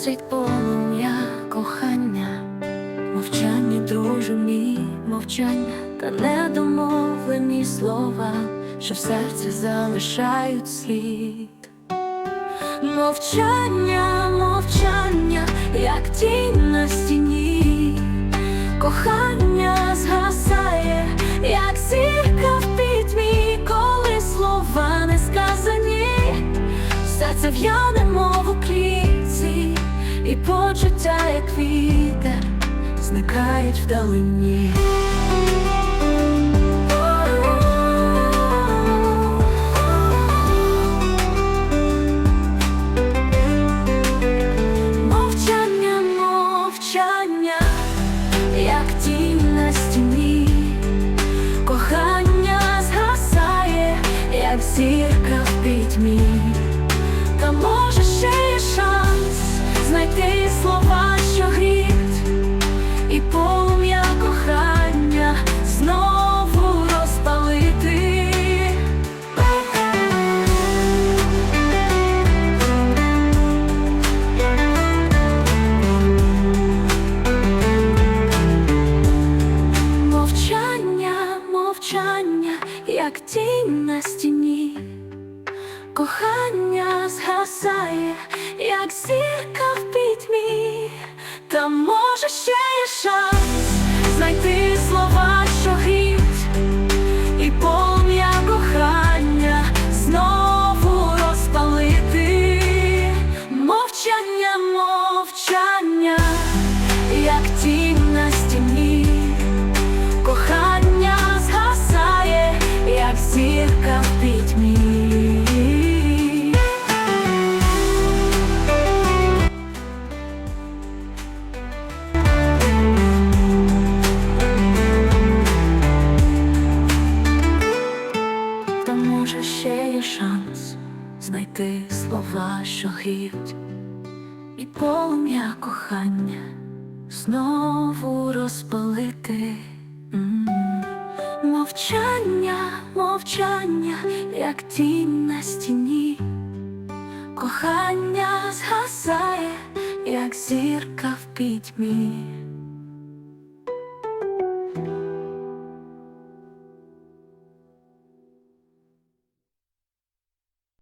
гасить полум'я кохання, мовчання, друже мій, мовчання, та недомовлені слова, що в серці залишають слід. Мовчання, мовчання, як тінь на стіні, кохання згасає, як зірка в пітьмі, коли слова не сказані, серце в'яне, мов у і почуття, як вітер, зникають вдалині. Мовчання, мовчання, як тінь на кохання згасає, як зірка в пітьмі, мовчання, як тінь на стіні, кохання згасає, як зірка в пітьмі, та може ще зірка в пітьмі. Та може ще є шанс знайти слова, що і полум'я кохання знову розпалити. М. Мовчання, як тінь на стіні, кохання згасає, як зірка в пітьмі.